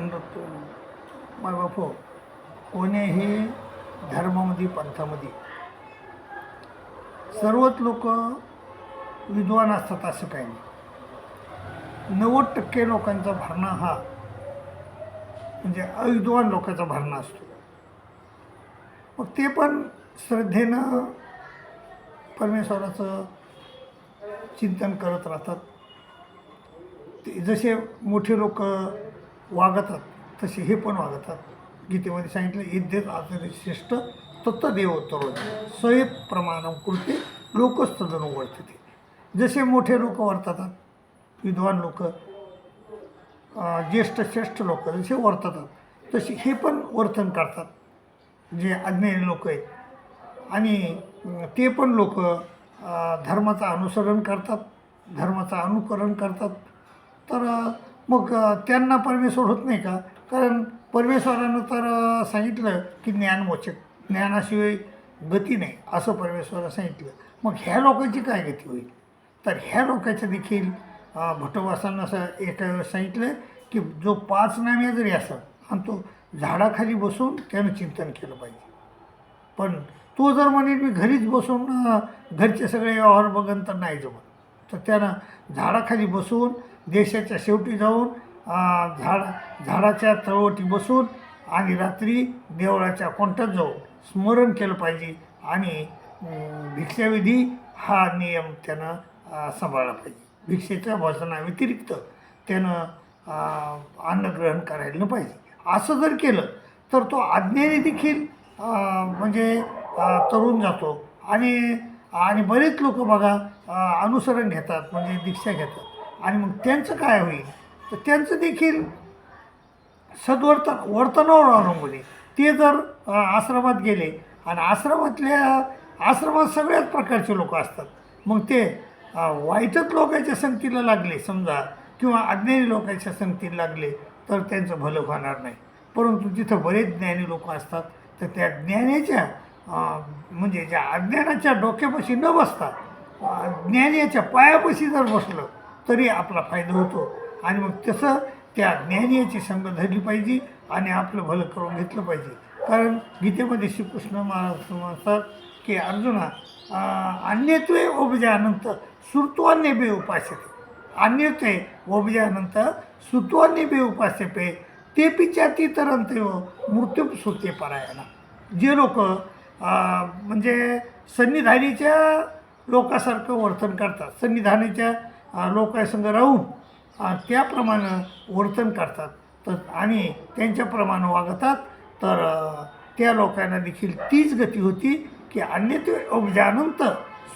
दंडत माय बापो कोणीही धर्मामध्ये पंथामध्ये सर्वच लोक विद्वान असतात असं काही नाही. नव्वद टक्के लोकांचा भरणा हा म्हणजे अविद्वान लोकांचा भरणा असतो. मग ते पण श्रद्धेनं परमेश्वराचं चिंतन करत राहतात. ते जसे मोठे लोक वागतात तसे हे पण वागतात. गीतेमध्ये सांगितलं इद्येत आदरे श्रेष्ठ तत्तदेव तरुण सहित प्रमाणम कृती लोकस्तदन वर्तते. जसे मोठे लोक वर्ततात विद्वान लोक ज्येष्ठ श्रेष्ठ लोक जसे वर्ततात तसे हे पण वर्तन करतात. जे अज्ञानी लोक आहेत. आणि ते पण लोक धर्माचं अनुसरण करतात धर्माचं अनुकरण करतात. तर मग त्यांना परमेश्वर होत नाही का? कारण परमेश्वरानं तर सांगितलं की ज्ञानमोचक ज्ञानाशिवाय गती नाही असं परमेश्वरानं सांगितलं. मग ह्या लोकांची काय गती होईल? तर ह्या लोकांचं देखील अं, भटवासांना असं एका वेळेस सांगितलं की जो पाच नामे जरी असं आणि तो झाडाखाली बसून त्यानं चिंतन केलं पाहिजे. पण तो जर म्हणेल मी घरीच बसून घरचे सगळे व्यवहार बघन तर नाही जमत. तर त्यानं झाडाखाली बसून देशाच्या शेवटी जाऊन झाड झाडाच्या तळवटी बसून आणि रात्री देवळाच्या कोणत्यात जाऊन स्मरण केलं पाहिजे आणि भिक्षाविधी हा नियम त्यानं सांभाळला पाहिजे. भिक्षेच्या भोजनाव्यतिरिक्त त्यानं अन्नग्रहण करायला पाहिजे. असं जर केलं तर तो आज्ञेने देखील म्हणजे तरुण जातो आणि आणि बरेच लोक बघा अनुसरण घेतात म्हणजे दीक्षा घेतात. आणि मग त्यांचं काय होईल? तर त्यांचं देखील सद्वर्तन वर्तनावर अवलंबून आहे. ते जर आश्रमात गेले आणि आश्रमातल्या आश्रमात सगळ्याच प्रकारचे लोक असतात. मग ते वाईटच लोकांच्या संगतीला लागले समजा किंवा अज्ञानी लोकांच्या संगतीला लागले तर त्यांचं भलं होणार नाही. परंतु जिथं बरेच ज्ञानी लोक असतात तर त्या ज्ञानाच्या म्हणजे ज्या अज्ञानाच्या डोक्यापाशी न बसता ज्ञानाच्या पायापाशी जर बसलं तरी आपला फायदा होतो. आणि मग तसं त्या ज्ञानीयाची संग धरली पाहिजे आणि आपलं भलं करून घेतलं पाहिजे. कारण गीतेमध्ये श्रीकृष्ण महाराज म्हणतात की अर्जुना अन्यत्वे ओबजानंत सुरत्वाने बे उपास्यते. अन्यत्वे ओबजानंत सुत्वाने बे उपास्यपे ते पिचाती तरंत मृत्यू सुते परायणा. जे लोक म्हणजे सन्निधानीच्या लोकासारखं वर्तन करतात. सन्निधानीच्या लोकांसंग राहून त्याप्रमाणं त्याप्रमाणे वर्तन करतात. तर आणि त्यांच्याप्रमाणे वागतात. तर त्या लोकांना देखील तीच गती होती की अन्यते उपजानंत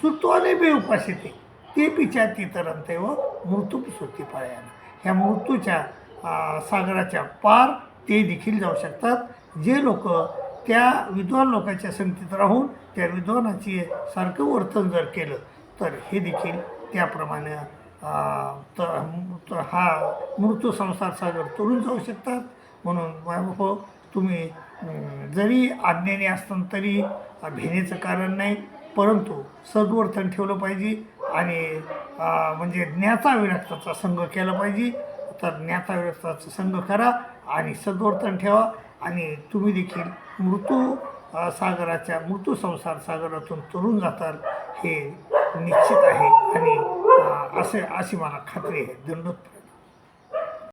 सुत्वाने बे येते ते पिच्या तरंते व मृत्यू सुती पायानं ह्या मृत्यूच्या सागराच्या पार ते देखील जाऊ शकतात. जे लोक त्या विद्वान लोकांच्या संगतीत राहून त्या विद्वानाची सारखं वर्तन जर केलं तर हे देखील त्याप्रमाणे तर हा मृत्यू संसार सागर तोडून जाऊ शकतात म्हणून बाबा तुम्ही जरी अज्ञानी असताना तरी भिनेचं कारण नाही परंतु सद्वर्तन ठेवलं पाहिजे आणि म्हणजे ज्ञाता विरक्ताचा संघ केला पाहिजे. तर ज्ञाता विरक्ताचा संघ करा आणि सद्वर्तन ठेवा आणि तुम्ही देखील मृत्यू सागराच्या मृत्यू संसार सागरातून तरुण जातात हे निश्चित आहे. आणि असे अशी मला खात्री आहे. दंडोत